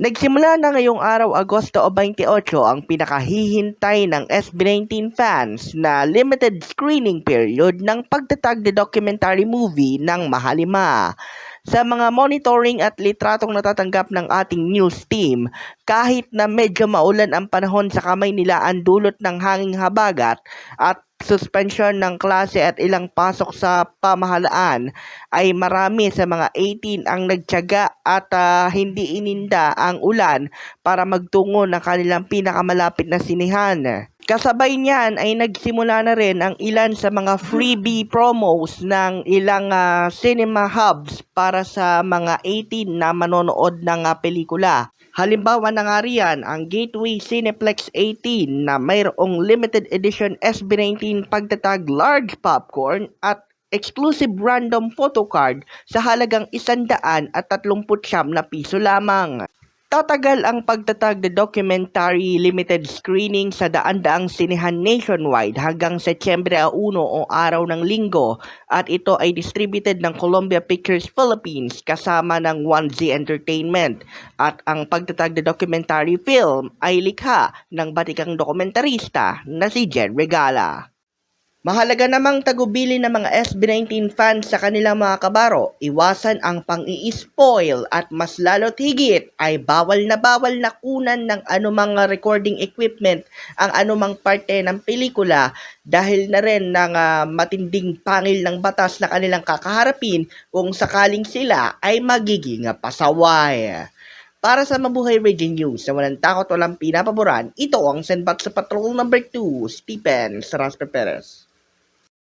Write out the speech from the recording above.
Nagsimula na ngayong araw Agosto 28 ang pinakahihintay ng SB19 fans na limited screening period ng pagtatag na documentary movie ng Mahalima. Sa mga monitoring at litratong natatanggap ng ating news team, kahit na medyo maulan ang panahon sa kamay nila ang dulot ng hanging habagat at suspension ng klase at ilang pasok sa pamahalaan ay marami sa mga 18 ang nagtiyaga at ah, hindi ininda ang ulan para magtungo ng kanilang pinakamalapit na sinihan. Kasabay niyan ay nagsimula na rin ang ilan sa mga freebie promos ng ilang ah, cinema hubs para sa mga 18 na manonood ng ah, pelikula. Halimbawa na nga riyan ang Gateway Cineplex 18 na mayroong limited edition SB19 pagtatag large popcorn at exclusive random photocard sa halagang 100 at 39 na piso lamang. Tatagal ang pagtatag na documentary limited screening sa daan-daang sinehan nationwide hanggang Setyembre 1 o araw ng linggo at ito ay distributed ng Columbia Pictures Philippines kasama ng 1Z Entertainment at ang pagtatag na documentary film ay likha ng batikang dokumentarista na si Jen Regala. Mahalaga namang tagubili ng mga SB19 fans sa kanilang mga kabaro, iwasan ang pang-i-spoil at mas lalo't higit ay bawal na bawal na kunan ng anumang recording equipment ang anumang parte ng pelikula dahil na rin ng ah, matinding pangil ng batas na kanilang kakaharapin kung sakaling sila ay magiging pasaway. Para sa Mabuhay Radio News na walang takot walang pinapaboran, ito ang Senbat sa Patrol number 2, Stephen Saraspe Perez.